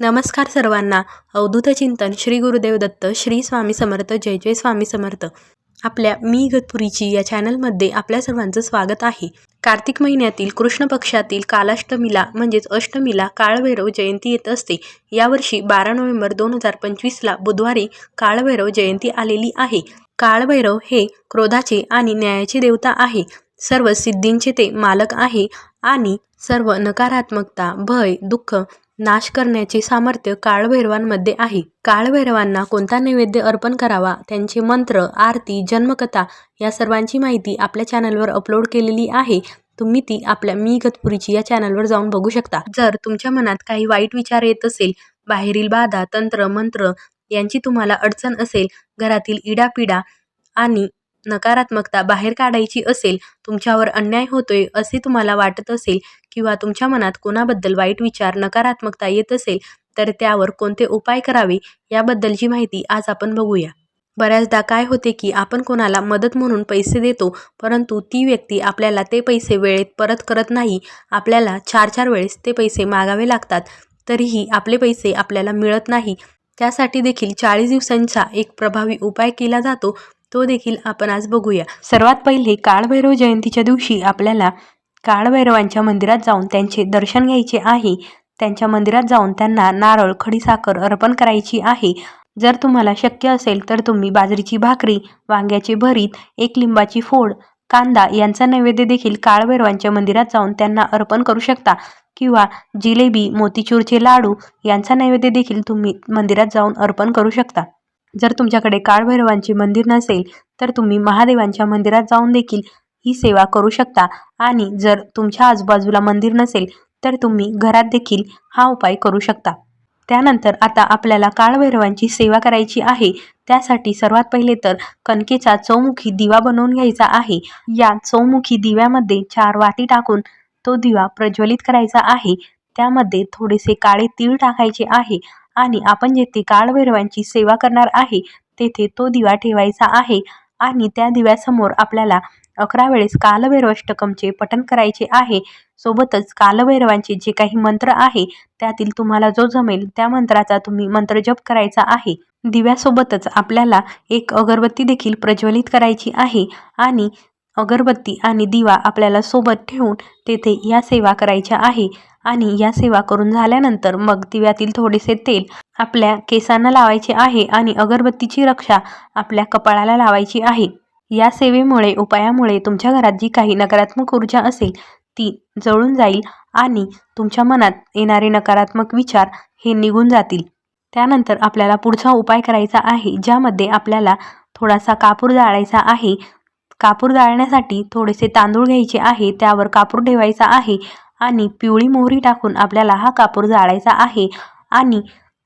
नमस्कार सर्वांना. अवधूत चिंतन श्री गुरुदेव दत्त श्री स्वामी समर्थ जय जय स्वामी समर्थ. आपल्या मी गतपुरीची या चॅनलमध्ये आपल्या सर्वांचं स्वागत आहे. कार्तिक महिन्यातील कृष्ण पक्षातील कालाष्टमीला म्हणजेच अष्टमीला काळभैरव जयंती येत असते. यावर्षी बारा नोव्हेंबर दोन हजार पंचवीसला बुधवारी काळभैरव जयंती आलेली आहे. काळभैरव हे क्रोधाचे आणि न्यायाचे देवता आहे. सर्व सिद्धींचे ते मालक आहे आणि सर्व नकारात्मकता भय दुःख नाश करण्याचे सामर्थ्य काळभैरवांमध्ये आहे. काळभैरवांना कोणता नैवेद्य अर्पण करावा? त्यांचे मंत्र आरती जन्मकथा या सर्वांची माहिती आपल्या चॅनलवर अपलोड केलेली आहे. तुम्ही ती आपल्या मी गतपुरीची या चॅनलवर जाऊन बघू शकता. जर तुमच्या मनात काही वाईट विचार येत असेल बाहेरील बाधा तंत्र मंत्र यांची तुम्हाला अडचण असेल घरातील इडापिडा आणि नकारात्मकता बाहेर काढायची असेल तुमच्यावर अन्याय होतोय असे तुम्हाला वाटत असेल किंवा तुमच्या मनात कोणाबद्दल वाईट विचार नकारात्मकता येत असेल तर त्यावर कोणते उपाय करावे? याबद्दलची माहिती आज आपण बघूया. बऱ्याचदा काय होते की आपण कोणाला मदत म्हणून पैसे देतो परंतु ती व्यक्ती आपल्याला ते पैसे वेळेत परत करत नाही. आपल्याला चार चार वेळेस ते पैसे मागावे लागतात तरीही आपले पैसे आपल्याला मिळत नाही. त्यासाठी देखील चाळीस दिवसांचा एक प्रभावी उपाय केला जातो तो देखील आपण आज बघूया. सर्वात पहिले काळभैरव जयंतीच्या दिवशी आपल्याला काळभैरवांच्या मंदिरात जाऊन त्यांचे दर्शन घ्यायचे आहे. त्यांच्या मंदिरात जाऊन त्यांना नारळ खडीसाखर अर्पण करायची आहे. जर तुम्हाला शक्य असेल तर तुम्ही बाजरीची भाकरी वांग्याचे भरीत एक लिंबाची फोड कांदा यांचा नैवेद्य देखील काळभैरवांच्या मंदिरात जाऊन त्यांना अर्पण करू शकता. किंवा जिलेबी मोतीचूरचे लाडू यांचा नैवेद्य देखील तुम्ही मंदिरात जाऊन अर्पण करू शकता. जर तुमच्याकडे काळभैरवांचे मंदिर नसेल तर तुम्ही महादेवांच्या मंदिरात जाऊन देखील ही सेवा करू शकता. आणि जर तुमच्या आजूबाजूला मंदिर नसेल तर तुम्ही घरात देखील हा उपाय करू शकता. त्यानंतर आता आपल्याला काळभैरवांची सेवा करायची आहे. त्यासाठी सर्वात पहिले तर कणकेचा चौमुखी दिवा बनवून घ्यायचा आहे. या चौमुखी दिव्यामध्ये चार वाती टाकून तो दिवा प्रज्वलित करायचा आहे. त्यामध्ये थोडेसे काळे तीळ टाकायचे आहे. आणि आपण जेथे काळभैरवांची सेवा करणार आहे तेथे तो दिवा ठेवायचा आहे. आणि त्या दिव्यासमोर आपल्याला अकरा वेळेस कालभैरवाष्टकमचे पठण करायचे आहे. सोबतच कालभैरवांचे जे काही मंत्र आहे त्यातील तुम्हाला जो जमेल त्या मंत्राचा तुम्ही मंत्र जप करायचा आहे. दिव्यासोबतच आपल्याला एक अगरबत्ती देखील प्रज्वलित करायची आहे आणि अगरबत्ती आणि दिवा आपल्याला सोबत ठेवून तेथे या सेवा करायच्या आहे आणि या सेवा करून झाल्यानंतर मग दिव्यातील थोडेसे तेल आपल्या केसांना लावायचे आहे आणि अगरबत्तीची रक्षा आपल्या कपाळाला लावायची आहे. या सेवेमुळे उपायामुळे तुमच्या घरात जी काही नकारात्मक ऊर्जा असेल ती जळून जाईल आणि तुमच्या मनात येणारे नकारात्मक विचार हे निघून जातील. त्यानंतर आपल्याला पुढचा उपाय करायचा आहे ज्यामध्ये आपल्याला थोडासा कापूर जाळायचा आहे. कापूर जाळण्यासाठी थोडेसे तांदूळ घ्यायचे आहे त्यावर कापूर ठेवायचा आहे आणि पिवळी मोहरी टाकून आपल्याला हा कापूर जाळायचा आहे आणि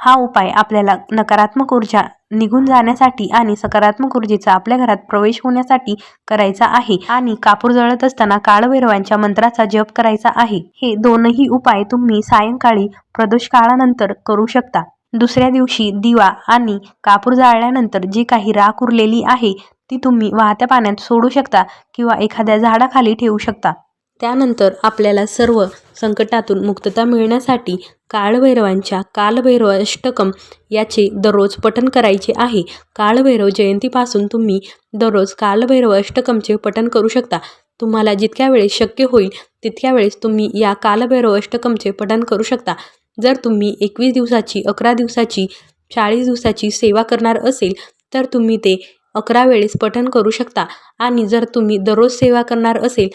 हा उपाय आपल्याला नकारात्मक ऊर्जा निघून जाण्यासाठी आणि सकारात्मक ऊर्जेचा आपल्या घरात प्रवेश होण्यासाठी करायचा आहे. आणि कापूर जळत असताना काळभैरवांच्या मंत्राचा जप करायचा आहे. हे दोनही उपाय तुम्ही सायंकाळी प्रदोष काळानंतर करू शकता. दुसऱ्या दिवशी दिवा आणि कापूर जाळल्यानंतर जी काही राख उरलेली आहे ती तुम्ही वाहत्या पाण्यात सोडू शकता किंवा एखाद्या झाडाखाली ठेवू शकता. त्यानंतर आपल्याला सर्व संकटातून मुक्तता मिळण्यासाठी काळभैरवांच्या कालभैरव अष्टकम याचे दररोज पठण करायचे आहे. काळभैरव जयंतीपासून तुम्ही दररोज कालभैरव अष्टकमचे पठण करू शकता. तुम्हाला जितक्या वेळेस शक्य होईल तितक्या वेळेस तुम्ही या कालभैरव अष्टकमचे पठण करू शकता. जर तुम्ही एकवीस दिवसाची अकरा दिवसाची चाळीस दिवसाची सेवा करणार असेल तर तुम्ही ते अकरा वेळेस पठण करू शकता. आणि जर तुम्ही दररोज सेवा करणार असेल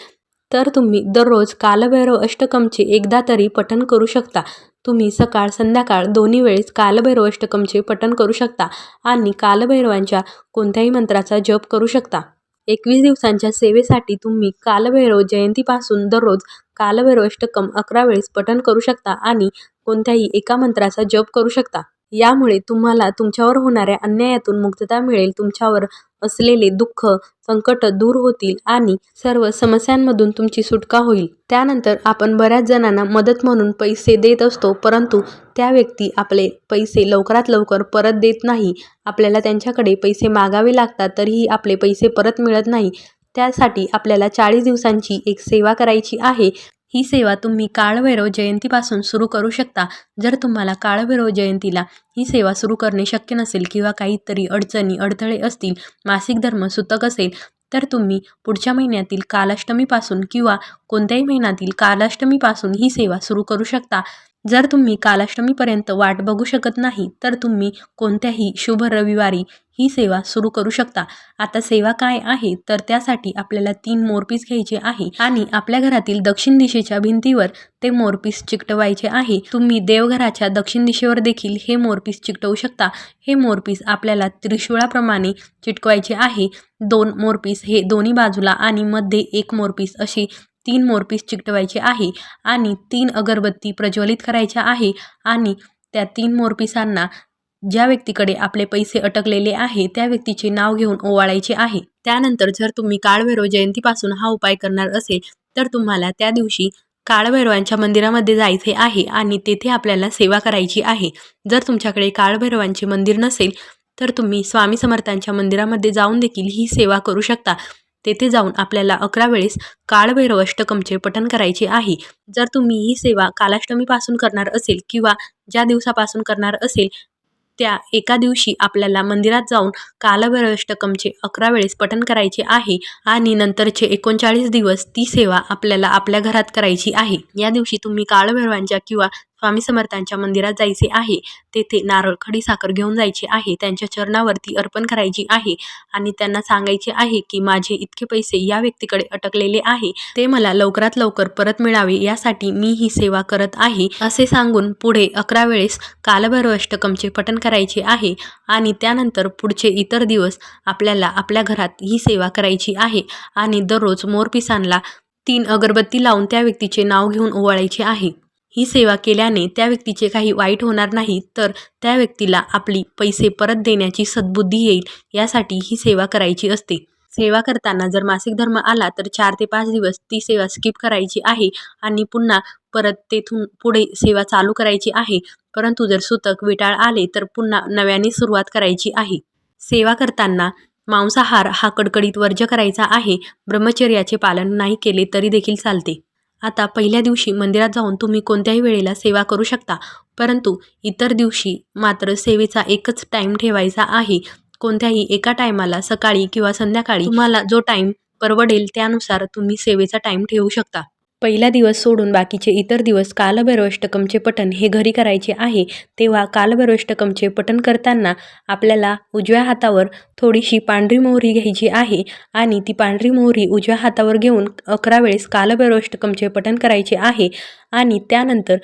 तर तुम्ही दररोज कालभैरव अष्टकमचे एकदा तरी पठण करू शकता. तुम्ही सकाळ संध्याकाळ दोन्ही वेळेस कालभैरव अष्टकमचे पठण करू शकता आणि कालभैरवांच्या कोणत्याही मंत्राचा जप करू शकता. एकवीस दिवसांच्या सेवेसाठी तुम्ही कालभैरव जयंतीपासून दररोज कालभैरव अष्टकम अकरा वेळेस पठण करू शकता आणि कोणत्याही एका मंत्राचा जप करू शकता. यामुळे तुम्हाला तुमच्यावर होणाऱ्या अन्यायातून मुक्तता मिळेल तुमच्यावर असलेले दुःख संकट दूर होतील आणि सर्व समस्यांमधून तुमची सुटका होईल. त्यानंतर आपण बऱ्याच जणांना मदत म्हणून पैसे देत असतो परंतु त्या व्यक्ती आपले पैसे लवकरात लवकर परत देत नाही. आपल्याला त्यांच्याकडे पैसे मागावे लागतात तरीही आपले पैसे परत मिळत नाही. त्यासाठी आपल्याला चाळीस दिवसांची एक सेवा करायची आहे. ही सेवा तुम्ही काळभैरव जयंतीपासून सुरू करू शकता. जर तुम्हाला काळभैरव जयंतीला ही सेवा सुरू करणे शक्य नसेल किंवा काहीतरी अडचणी अडथळे असतील मासिक धर्म सुतक असेल तर तुम्ही पुढच्या महिन्यातील कालाष्टमीपासून किंवा कोणत्याही महिन्यातील कालाष्टमीपासून ही सेवा सुरू करू शकता. जर तुम्ही कालाष्टमीपर्यंत वाट बघू शकत नाही तर तुम्ही कोणत्याही शुभ रविवारी ही सेवा सुरू करू शकता. आता सेवा काय आहे तर त्यासाठी आपल्याला तीन मोरपीस घ्यायचे आहे आणि आपल्या घरातील दक्षिण दिशेच्या भिंतीवर ते मोरपीस चिकटवायचे आहे. तुम्ही देवघराच्या दक्षिण दिशेवर देखील हे मोरपीस चिकटवू शकता. हे मोरपीस आपल्याला त्रिशूळाप्रमाणे चिटकवायचे आहे. दोन मोरपीस हे दोन्ही बाजूला आणि मध्ये एक मोरपीस असे तीन मोरपीस चिकटवायचे आहे आणि तीन अगरबत्ती प्रज्वलित करायच्या आहे आणि त्या तीन मोरपिसांना ज्या व्यक्तीकडे आपले पैसे अटकलेले आहे त्या व्यक्तीचे नाव घेऊन ओवाळायचे आहे. त्यानंतर जर तुम्ही काळभैरव जयंतीपासून हा उपाय करणार असेल तर तुम्हाला त्या दिवशी काळभैरवांच्या मंदिरामध्ये जायचे आहे आणि तेथे आपल्याला सेवा करायची आहे. जर तुमच्याकडे काळभैरवांचे मंदिर नसेल तर तुम्ही स्वामी समर्थांच्या मंदिरामध्ये जाऊन देखील ही सेवा करू शकता. तेथे जाऊन आपल्याला अकरा वेळेस काळभैरव अष्टकमचे पठण करायचे आहे. जर तुम्ही ही सेवा कालाष्टमीपासून करणार असेल किंवा ज्या दिवसापासून करणार असेल त्या एका दिवशी आपल्याला मंदिरात जाऊन कालभैरवाष्टकमचे अकरा वेळेस पठण करायचे आहे आणि नंतरचे एकोणचाळीस दिवस ती सेवा आपल्याला आपल्या घरात करायची आहे. या दिवशी तुम्ही काळभैरवांच्या किंवा स्वामी समर्थांच्या मंदिरात जायचे आहे. तेथे नारळ खडी साखर घेऊन जायचे आहे. त्यांच्या चरणावरती अर्पण करायची आहे आणि त्यांना सांगायचे आहे की माझे इतके पैसे या व्यक्तीकडे अटकलेले आहे. ते मला लवकरात लवकर परत मिळावे यासाठी मी ही सेवा करत आहे. असे सांगून पुढे अकरा वेळेस कालभैरव अष्टकमचे पठण करायचे आहे आणि त्यानंतर पुढचे इतर दिवस आपल्याला आपल्या घरात ही सेवा करायची आहे आणि दररोज मोरपिसांना तीन अगरबत्ती लावून त्या व्यक्तीचे नाव घेऊन ओवाळायचे आहे. ही सेवा केल्याने त्या व्यक्तीचे काही वाईट होणार नाही तर त्या व्यक्तीला आपली पैसे परत देण्याची सद्बुद्धी येईल यासाठी ही सेवा करायची असते. सेवा करताना जर मासिक धर्म आला तर चार ते पाच दिवस ती सेवा स्किप करायची आहे आणि पुन्हा परत तेथून पुढे सेवा चालू करायची आहे. परंतु जर सुतक विटाळ आले तर पुन्हा नव्याने सुरुवात करायची आहे. सेवा करताना मांसाहार हा कडकडीत वर्ज्य करायचा आहे. ब्रह्मचर्याचे पालन नाही केले तरी देखील चालते. आता पहिल्या दिवशी मंदिरात जाऊन तुम्ही कोणत्याही वेळेला सेवा करू शकता. परंतु इतर दिवशी मात्र सेवेचा एकच टाईम ठेवायचा आहे. कोणत्याही एका टायमाला सकाळी किंवा संध्याकाळी तुम्हाला जो टाईम परवडेल त्यानुसार तुम्ही सेवेचा टाईम ठेवू शकता. पहिला दिवस सोडून बाकीचे इतर दिवस कालभैरवाष्टकमचे पठण हे घरी करायचे आहे तेव्हा कालभैरवाष्टकमचे पठण करताना आपल्याला उजव्या हातावर थोडीशी पांढरी मोहरी घ्यायची आहे आणि ती पांढरी मोहरी उजव्या हातावर घेऊन अकरा वेळेस कालभैरवाष्टकमचे पठण करायचे आहे आणि त्यानंतर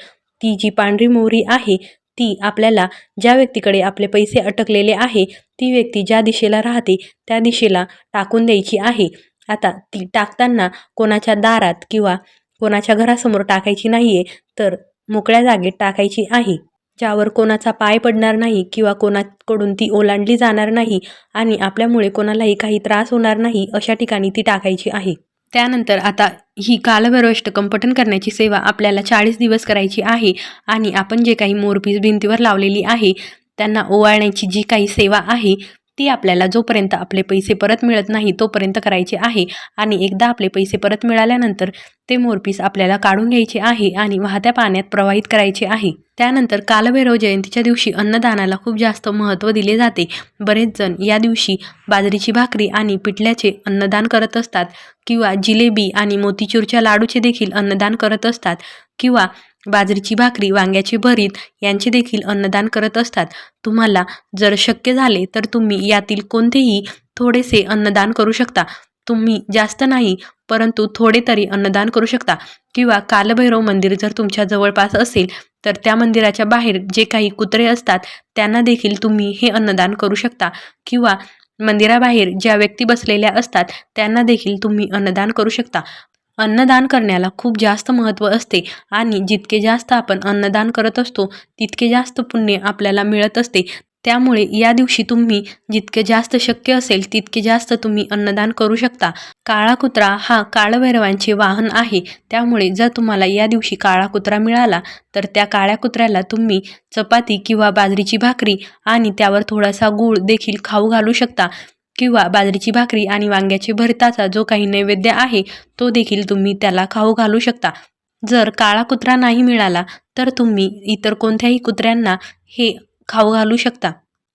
ती जी पांढरी मोहरी आहे ती आपल्याला ज्या व्यक्तीकडे आपले पैसे अटकलेले आहे ती व्यक्ती ज्या दिशेला राहते त्या दिशेला टाकून द्यायची आहे. आता ती टाकताना कोणाच्या दारात किंवा कोणाच्या घरासमोर टाकायची नाही आहे तर मोकळ्या जागेत टाकायची आहे. ज्यावर कोणाचा पाय पडणार नाही किंवा कोणाकडून ती ओलांडली जाणार नाही आणि आपल्यामुळे कोणालाही काही त्रास होणार नाही अशा ठिकाणी ती टाकायची आहे. त्यानंतर आता ही कालभैरवाष्टकम पठण करण्याची सेवा आपल्याला चाळीस दिवस करायची आहे आणि आपण जे काही मोरपीस भिंतीवर लावलेली आहे त्यांना ओवाळण्याची जी काही सेवा आहे ती आपल्याला जोपर्यंत आपले पैसे परत मिळत नाही तोपर्यंत करायचे आहे. आणि एकदा आपले पैसे परत मिळाल्यानंतर ते मोरपीस आपल्याला काढून घ्यायचे आहे आणि वाहत्या पाण्यात प्रवाहित करायचे आहे. त्यानंतर कालभैरव जयंतीच्या दिवशी अन्नदानाला खूप जास्त महत्त्व दिले जाते. बरेच जण या दिवशी बाजरीची भाकरी आणि पिठल्याचे अन्नदान करत असतात किंवा जिलेबी आणि मोतीचूरच्या लाडूचे देखील अन्नदान करत असतात किंवा बाजरीची भाकरी वांग्याची भरीत यांचे देखील अन्नदान करत असतात. तुम्हाला जर शक्य झाले तर तुम्ही यातील कोणतेही थोडेसे अन्नदान करू शकता. तुम्ही जास्त नाही परंतु थोडे तरी अन्नदान करू शकता. किंवा कालभैरव मंदिर जर तुमच्या जवळपास असेल तर त्या मंदिराच्या बाहेर जे काही कुत्रे असतात त्यांना देखील तुम्ही हे अन्नदान करू शकता. किंवा मंदिराबाहेर ज्या व्यक्ती बसलेल्या असतात त्यांना देखील तुम्ही अन्नदान करू शकता. अन्नदान करण्याला खूप जास्त महत्त्व असते आणि जितके जास्त आपण अन्नदान करत असतो तितके जास्त पुण्य आपल्याला मिळत असते. त्यामुळे या दिवशी तुम्ही जितके जास्त शक्य असेल तितके जास्त तुम्ही अन्नदान करू शकता. काळा कुत्रा हा काळभैरवांचे वाहन आहे. त्यामुळे जर तुम्हाला या दिवशी काळा कुत्रा मिळाला तर त्या काळ्या कुत्र्याला तुम्ही चपाती किंवा बाजरीची भाकरी आणि त्यावर थोडासा गूळ देखील खाऊ घालू शकता. किंवा बाजरीची भाकरी आणि वांग्याचे भरताचा जो काही नैवेद्य आहे तो देखील तुम्ही त्याला खाऊ घालू शकता. जर काळा कुत्रा नाही मिळाला तर तुम्ही इतर कोणत्याही कुत्र्यांना हे खाऊ घालू शकता.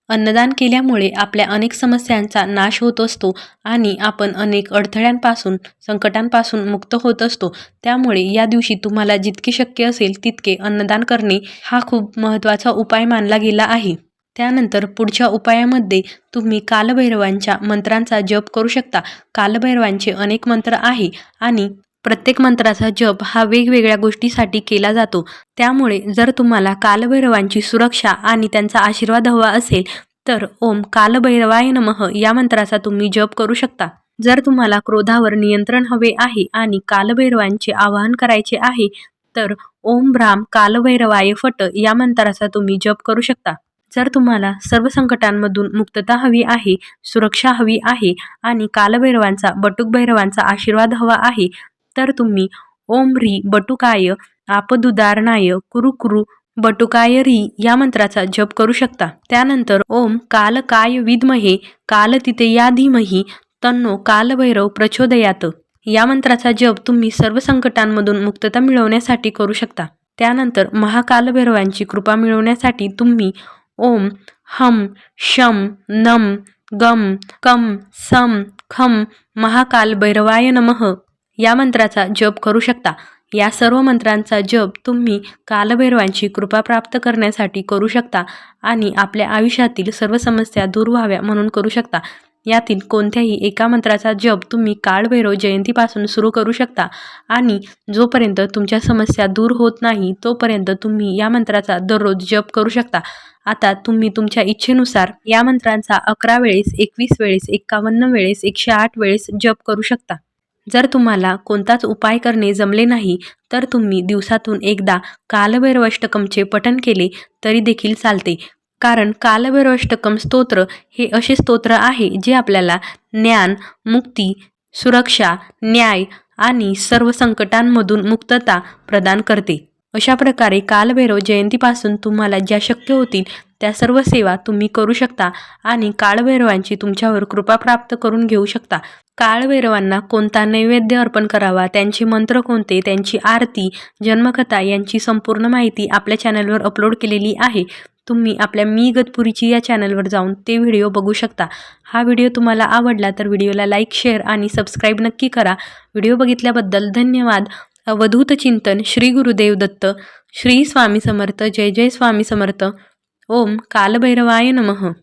अन्नदान केल्यामुळे आपल्या अनेक समस्यांचा नाश होत असतो आणि आपण अनेक अडथळ्यांपासून संकटांपासून मुक्त होत असतो. त्यामुळे या दिवशी तुम्हाला जितके शक्य असेल तितके अन्नदान करणे हा खूप महत्त्वाचा उपाय मानला गेला आहे. त्यानंतर पुढच्या उपायामध्ये तुम्ही कालभैरवांच्या मंत्रांचा जप करू शकता. कालभैरवांचे अनेक मंत्र आहे आणि प्रत्येक मंत्राचा जप हा वेगवेगळ्या गोष्टीसाठी केला जातो. त्यामुळे जर तुम्हाला कालभैरवांची सुरक्षा आणि त्यांचा आशीर्वाद हवा असेल तर ओम कालभैरवाय नमः या मंत्राचा तुम्ही जप करू शकता. जर तुम्हाला क्रोधावर नियंत्रण हवे आहे आणि कालभैरवांचे आवाहन करायचे आहे तर ओम भ्राम कालभैरवाय फट या मंत्राचा तुम्ही जप करू शकता. जर तुम्हाला सर्व संकटांमधून मुक्तता हवी आहे सुरक्षा हवी आहे आणि कालभैरवांचा बटुक भैरवांचा आशीर्वाद हवा आहे तर तुम्ही ओम री बटुकाय आपदुदारणाय कुरु कुरु बटुकाय री या मंत्राचा जप करू शकता. त्यानंतर ओम काल काय विद्महे काल तिथे या धीमही तन्नो कालभैरव प्रचोदयात. या मंत्राचा जप तुम्ही सर्व संकटांमधून मुक्तता मिळवण्यासाठी करू शकता. त्यानंतर महाकालभैरवांची कृपा मिळवण्यासाठी तुम्ही ओम हम शम नम गम कम सम खम महाकाल भैरवाय नमः. या मंत्राचा जप करू शकता. या सर्व मंत्रांचा जप तुम्ही कालभैरवांची कृपा प्राप्त करण्यासाठी करू शकता आणि आपल्या आयुष्यातील सर्व समस्या दूर व्हाव्या म्हणून करू शकता. यातील कोणत्याही एका मंत्राचा जप तुम्ही काळभैरव जयंतीपासून सुरू करू शकता. आणि जोपर्यंत तुमच्या समस्या दूर होत नाही तोपर्यंत तुम्ही या मंत्राचा दररोज जप करू शकता. आता तुम्ही तुमच्या इच्छेनुसार या मंत्रांचा अकरा वेळेस एकवीस वेळेस एक्कावन्न वेळेस एकशे आठ वेळेस जप करू शकता. जर तुम्हाला कोणताच उपाय करणे जमले नाही तर तुम्ही दिवसातून एकदा कालभैरवाष्टकमचे पठण केले तरी देखील चालते. कारण कालभैरवाष्टकम स्तोत्र हे असे स्तोत्र आहे जे आपल्याला ज्ञान मुक्ती सुरक्षा न्याय आणि सर्व संकटांमधून मुक्तता प्रदान करते. अशा प्रकारे कालभैरव जयंतीपासून तुम्हाला ज्या शक्य होतील त्या सर्व सेवा तुम्ही करू शकता आणि काळभैरवांची तुमच्यावर कृपा प्राप्त करून घेऊ शकता. काळभैरवांना कोणता नैवेद्य अर्पण करावा त्यांचे मंत्र कोणते त्यांची आरती जन्मकथा यांची संपूर्ण माहिती आपल्या चॅनलवर अपलोड केलेली आहे. तुम्ही आपल्या मी गतपुरीची या चॅनलवर जाऊन ते व्हिडिओ बघू शकता. हा व्हिडिओ तुम्हाला आवडला तर व्हिडिओला लाईक शेअर आणि सबस्क्राईब नक्की करा. व्हिडिओ बघितल्याबद्दल धन्यवाद. अवधूत चिंतन श्री गुरुदेव दत्त श्री स्वामी समर्थ जय जय स्वामी समर्थ ओम कालभैरवाय नमः.